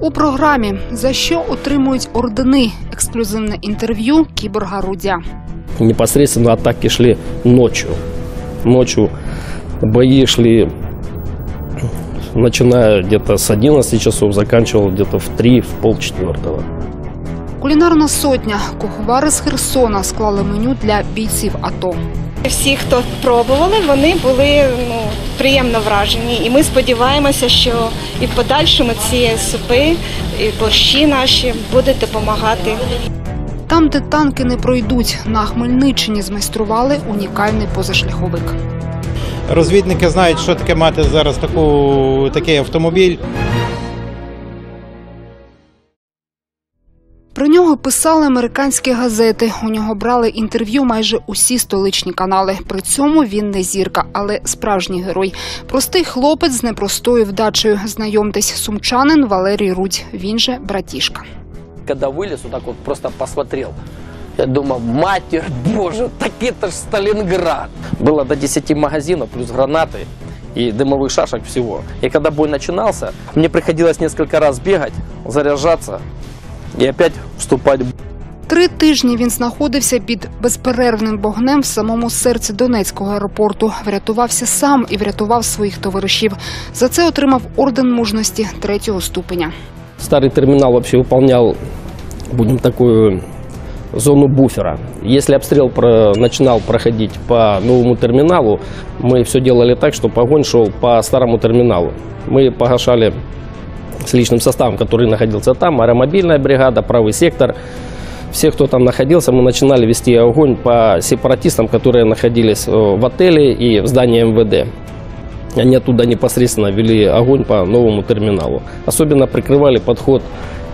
У програмі за що отримують ордени ексклюзивне інтерв'ю кіборга Рудя. Непосредственно атаки шли ночью. Ночью бои шли, начиная где-то с 11 часов, заканчивал где-то в 3, в полчетвертого. Кулінарна сотня куховари з Херсона склали меню для бійців АТО. Всі, хто пробували, вони були ну, приємно вражені. І ми сподіваємося, що і в подальшому ці супи, і борщі наші будуть допомагати. Там, де танки не пройдуть, на Хмельниччині змайстрували унікальний позашляховик. Розвідники знають, що таке мати зараз таку, такий автомобіль. Про нього писали американські газети. У нього брали інтерв'ю майже усі столичні канали. При цьому він не зірка, але справжній герой. Простий хлопець з непростою вдачею. Знайомтесь, сумчанин Валерій Рудь. Він же братішка. Когда вылез, вот так вот просто посмотрел. Я думал, матерь боже, так это ж Сталинград. Было до 10 магазинов, плюс гранаты и дымовых шашек всего. И когда бой начинался, мне приходилось несколько раз бегать, заряжаться и опять вступать в бой. Три тижні він знаходився під безперервним вогнем в самому серці Донецького аеропорту. Врятувався сам і врятував своїх товаришів. За це отримав орден мужності третього ступеня. Старый терминал вообще выполнял, будем такую зону буфера. Если обстрел про- начинал проходить по новому терминалу, мы все делали так, чтобы огонь шел по старому терминалу. Мы погашали с личным составом, который находился там, аэромобильная бригада, правый сектор. Все, кто там находился, мы начинали вести огонь по сепаратистам, которые находились э, в отеле и в здании МВД. Они оттуда непосредственно вели огонь по новому терминалу. Особенно прикрывали подход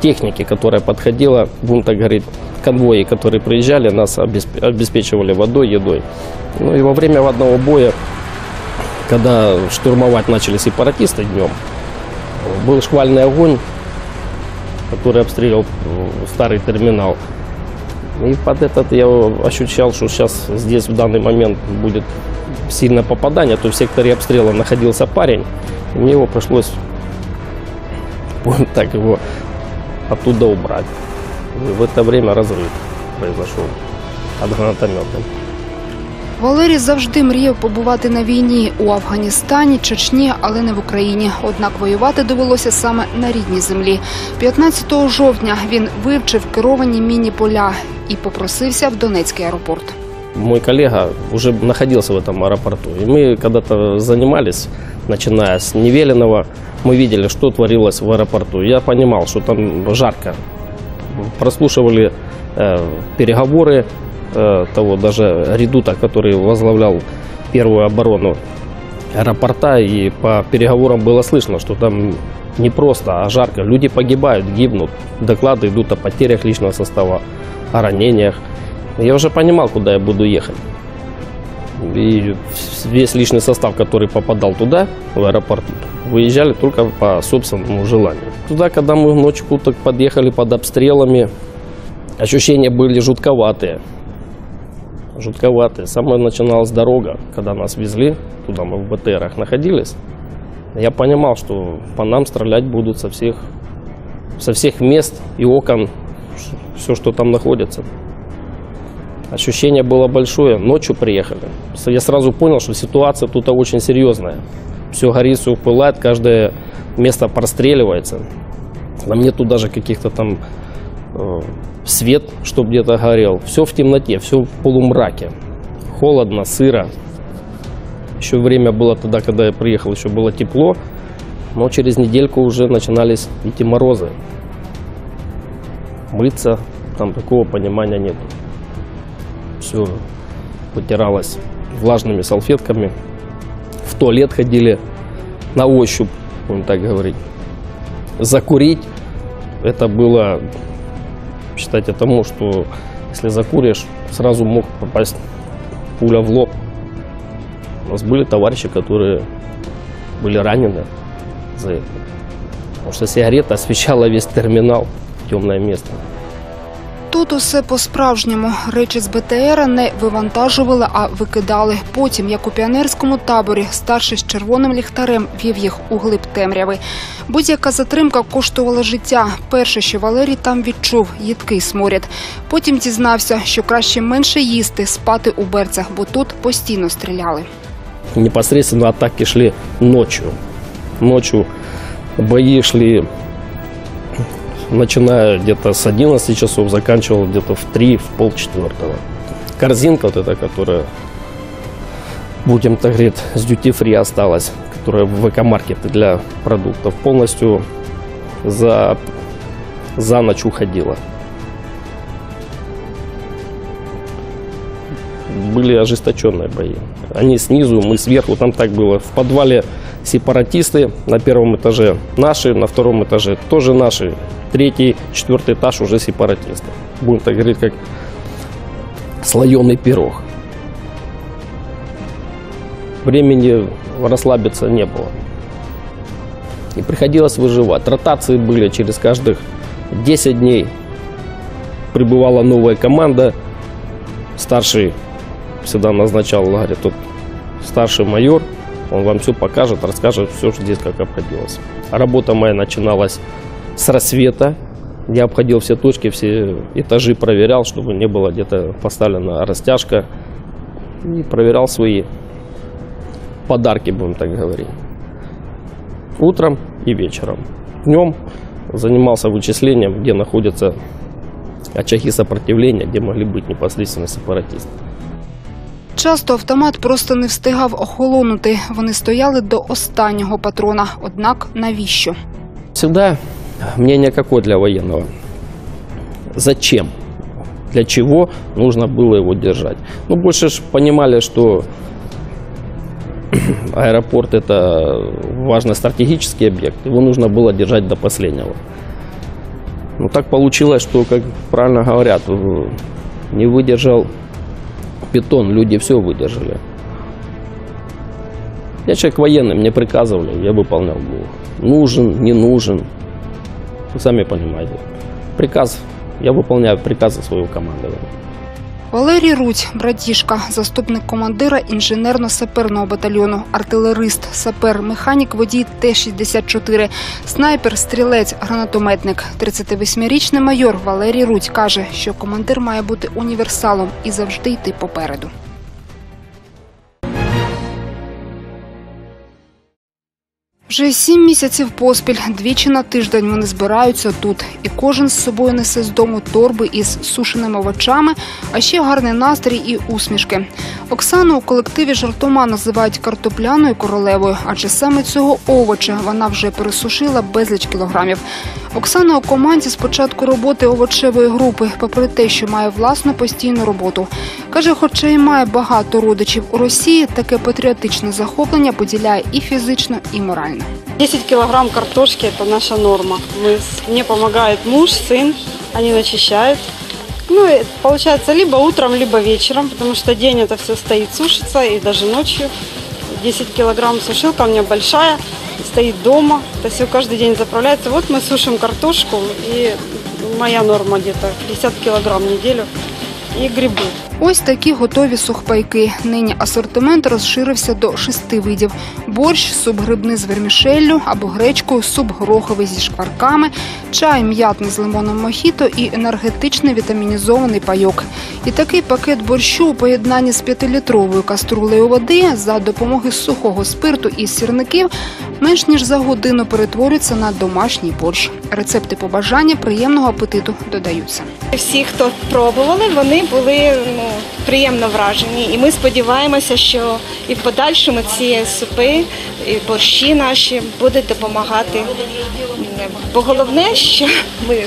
техники, которая подходила, будем так говорить, конвои, которые приезжали, нас обесп- обеспечивали водой, едой. Ну и во время одного боя, когда штурмовать начали сепаратисты днем, был шквальный огонь, который обстреливал э, старый терминал. И под этот я ощущал, что сейчас здесь в данный момент будет сильное попадание. То в секторе обстрела находился парень. И мне его пришлось так его оттуда убрать. И в это время разрыв произошел от гранатомета. Валерій завжди мріяв побувати на війні у Афганістані, Чечні, але не в Україні. Однак воювати довелося саме на рідній землі. 15 жовтня він вивчив керовані міні-поля і попросився в Донецький аеропорт. Мой коллега уже находился в этом аэропорту. И мы когда-то занимались, начиная с Невеленного, мы видели, что творилось в аэропорту. Я понимал, что там жарко. Прослушивали э, переговоры э, того даже редута, который возглавлял первую оборону аэропорта. И по переговорам было слышно, что там не просто, а жарко. Люди погибают, гибнут. Доклады идут о потерях личного состава, о ранениях. Я уже понимал, куда я буду ехать. И весь личный состав, который попадал туда, в аэропорт, выезжали только по собственному желанию. Туда, когда мы ночью так подъехали под обстрелами, ощущения были жутковатые. Жутковатые. Самая начиналась дорога, когда нас везли, туда мы в БТРах находились. Я понимал, что по нам стрелять будут со всех, со всех мест и окон, все, что там находится. Ощущение было большое. Ночью приехали. Я сразу понял, что ситуация тут очень серьезная. Все горит, все пылает, каждое место простреливается. Там нету даже каких-то там свет, чтобы где-то горел. Все в темноте, все в полумраке. Холодно, сыро. Еще время было тогда, когда я приехал, еще было тепло. Но через недельку уже начинались идти морозы. Мыться, там такого понимания нету все вытиралось влажными салфетками. В туалет ходили на ощупь, будем так говорить. Закурить это было Считайте тому, что если закуришь, сразу мог попасть пуля в лоб. У нас были товарищи, которые были ранены за это. Потому что сигарета освещала весь терминал, темное место. Тут усе по-справжньому. Речі з БТРа не вивантажували, а викидали. Потім, як у піонерському таборі, старший з червоним ліхтарем вів їх у глиб темряви. Будь-яка затримка коштувала життя. Перше, що Валерій там відчув їдкий сморід. Потім дізнався, що краще менше їсти, спати у берцях, бо тут постійно стріляли. Непосредственно атаки шли ночью. Ночью бои шли, начиная где-то с 11 часов, заканчивал где-то в 3, в полчетвертого. Корзинка вот эта, которая, будем так говорить, с duty free осталась, которая в ВК-маркеты для продуктов, полностью за, за ночь уходила. были ожесточенные бои. Они снизу, мы сверху, там так было. В подвале сепаратисты, на первом этаже наши, на втором этаже тоже наши. Третий, четвертый этаж уже сепаратисты. Будем так говорить, как слоеный пирог. Времени расслабиться не было. И приходилось выживать. Ротации были через каждых 10 дней. Прибывала новая команда. Старший всегда назначал, говорит, тут старший майор, он вам все покажет, расскажет все здесь, как обходилось. Работа моя начиналась с рассвета. Я обходил все точки, все этажи проверял, чтобы не было где-то поставлена растяжка. И проверял свои подарки, будем так говорить. Утром и вечером. Днем занимался вычислением, где находятся очаги сопротивления, где могли быть непосредственно сепаратисты. Часто автомат просто не встигав охолонути. Вони стояли до останнього патрона. Однак навіщо? Всегда мнение какое для военного? Зачем? Для чего нужно было его держать? Ну, больше ж понимали, что аэропорт это важный стратегический объект. Его нужно было держать до последнего. Ну, так получилось, что, как правильно говорят, э, не выдержал питон, люди все выдержали. Я человек военный, мне приказывали, я выполнял был. Нужен, не нужен. Вы сами понимаете. Приказ, я выполняю приказы своего командования. Валерій Рудь, братішка, заступник командира інженерно-саперного батальйону, артилерист, сапер, механік, водій Т-64, снайпер, стрілець, гранатометник. 38-річний майор Валерій Рудь каже, що командир має бути універсалом і завжди йти попереду. Вже сім місяців поспіль, двічі на тиждень вони збираються тут, і кожен з собою несе з дому торби із сушеними овочами, а ще гарний настрій і усмішки. Оксану у колективі жартома називають картопляною королевою, адже саме цього овоча вона вже пересушила безліч кілограмів. Оксана у команді з початку роботи овочевої групи, попри те, що має власну постійну роботу. Каже, хоча й має багато родичів у Росії, таке патріотичне захоплення поділяє і фізично, і морально. 10 килограмм картошки – это наша норма. Мы, с- мне помогает муж, сын, они начищают. Ну, и получается, либо утром, либо вечером, потому что день это все стоит, сушится, и даже ночью. 10 килограмм сушилка у меня большая, стоит дома, это все каждый день заправляется. Вот мы сушим картошку, и моя норма где-то 50 килограмм в неделю, и грибы. Ось такі готові сухпайки. Нині асортимент розширився до шести видів: борщ, суп грибний з вермішеллю або гречкою, суп гороховий зі шкварками, чай м'ятний з лимоном мохіто і енергетичний вітамінізований пайок. І такий пакет борщу у поєднанні з п'ятилітровою каструлею води за допомоги сухого спирту і сірників менш ніж за годину перетворюється на домашній борщ. Рецепти побажання приємного апетиту додаються. Всі, хто пробували, вони були ну, приємно вражені. І ми сподіваємося, що і в подальшому ці супи, і борщі наші будуть допомагати. Бо головне, що ми,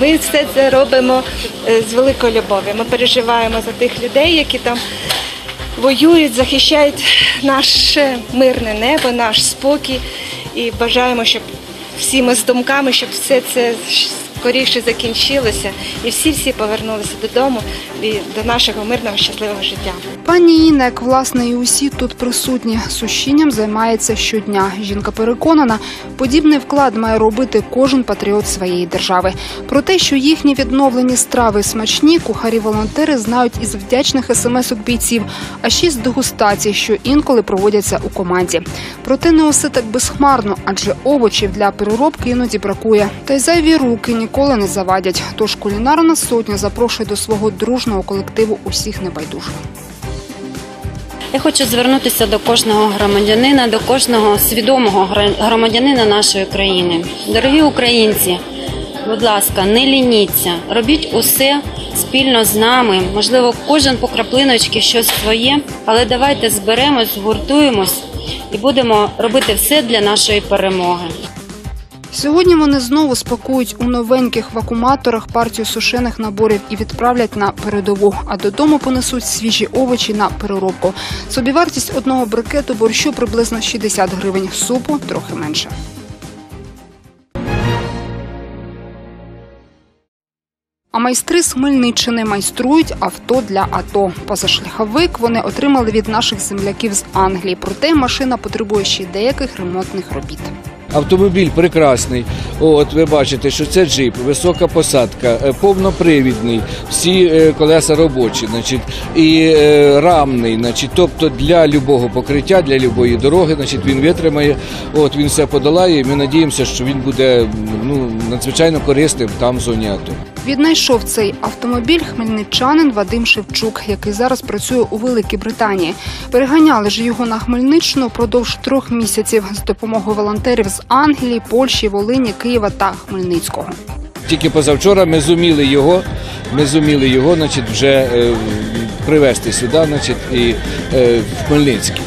ми все це робимо е, з великою любов'ю. Ми переживаємо за тих людей, які там воюють, захищають наше мирне небо, наш спокій. І бажаємо, щоб всі ми з думками, щоб все це скоріше закінчилося, і всі-всі повернулися додому і до нашого мирного щасливого життя. Пані Інна, як власне і усі тут присутні, сушінням займається щодня. Жінка переконана, подібний вклад має робити кожен патріот своєї держави. Про те, що їхні відновлені страви смачні, кухарі-волонтери знають із вдячних смс-ок бійців, а ще з дегустацій, що інколи проводяться у команді. Проте не усе так безхмарно, адже овочів для переробки іноді бракує. Та й зайві руки ніколи не завадять. Тож кулінарна сотня запрошує до свого дружного колективу усіх небайдужих. Я хочу звернутися до кожного громадянина, до кожного свідомого громадянина нашої країни. Дорогі українці, будь ласка, не лініться, робіть усе спільно з нами. Можливо, кожен по краплиночці щось своє, але давайте зберемось, згуртуємось і будемо робити все для нашої перемоги. Сьогодні вони знову спакують у новеньких вакууматорах партію сушених наборів і відправлять на передову. А додому понесуть свіжі овочі на переробку. Собівартість одного брикету борщу приблизно 60 гривень, супу трохи менше. А майстри з Хмельниччини майструють авто для АТО. Позашляховик вони отримали від наших земляків з Англії. Проте машина потребує ще деяких ремонтних робіт. Автомобіль прекрасний. От ви бачите, що це джип, висока посадка, е, повнопривідний, всі е, колеса робочі, значить, і е, рамний. Значить, тобто для любого покриття, для любої дороги, значить, він витримає. От він все подолає. і Ми надіємося, що він буде ну надзвичайно корисним там в зоні АТО. Віднайшов цей автомобіль хмельничанин Вадим Шевчук, який зараз працює у Великій Британії. Переганяли ж його на Хмельниччину впродовж трьох місяців з допомогою волонтерів з Англії, Польщі, Волині, Києва та Хмельницького. Тільки позавчора ми зуміли його, ми зуміли його, значить, вже е, привезти сюди, значить, і е, в Хмельницький.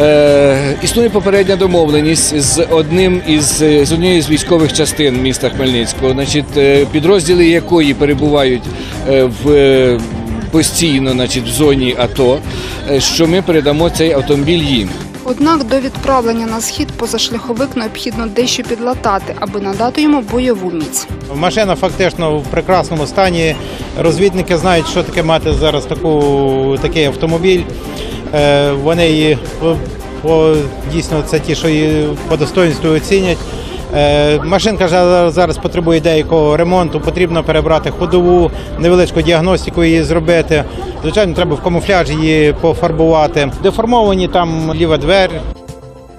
Е, існує попередня домовленість з одним із з однією з військових частин міста Хмельницького, значить, е, підрозділи якої перебувають е, в постійно, значить, в зоні АТО, що ми передамо цей автомобіль їм. Однак до відправлення на схід позашляховик необхідно дещо підлатати, аби надати йому бойову міць. Машина фактично в прекрасному стані. Розвідники знають, що таке мати зараз таку, такий автомобіль. Е, Вони її дійсно це ті, що її по достоинству оцінять. Е, Машинка зараз потребує деякого ремонту, потрібно перебрати ходову, невеличку діагностику її зробити. Звичайно, треба в камуфляж її пофарбувати. Деформовані там ліва двері,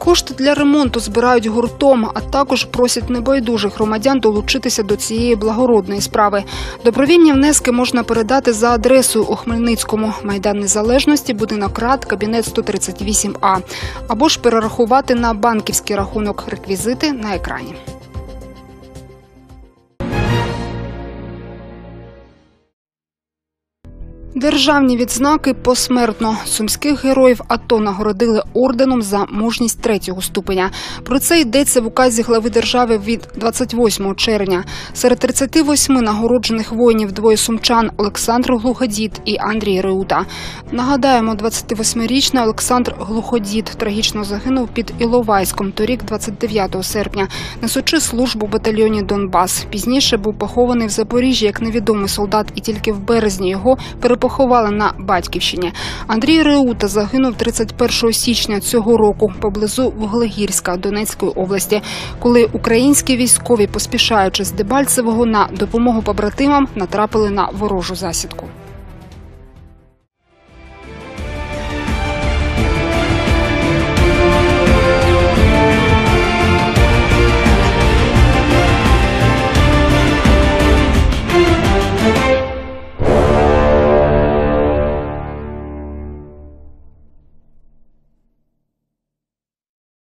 Кошти для ремонту збирають гуртом, а також просять небайдужих громадян долучитися до цієї благородної справи. Добровільні внески можна передати за адресою у Хмельницькому майдан Незалежності, будинок рад, кабінет 138А, або ж перерахувати на банківський рахунок реквізити на екрані. Державні відзнаки посмертно сумських героїв АТО нагородили орденом за мужність третього ступеня. Про це йдеться в указі глави держави від 28 червня. Серед 38 нагороджених воїнів двоє сумчан Олександр Глуходід і Андрій Реута. Нагадаємо, 28-річний Олександр Глуходід трагічно загинув під Іловайськом торік, 29 серпня, несучи службу в батальйоні Донбас. Пізніше був похований в Запоріжжі як невідомий солдат, і тільки в березні його перепоховали на батьківщині. Андрій Реута загинув 31 січня цього року поблизу Вуглегірська Донецької області, коли українські військові, поспішаючи з Дебальцевого на допомогу побратимам, натрапили на ворожу засідку.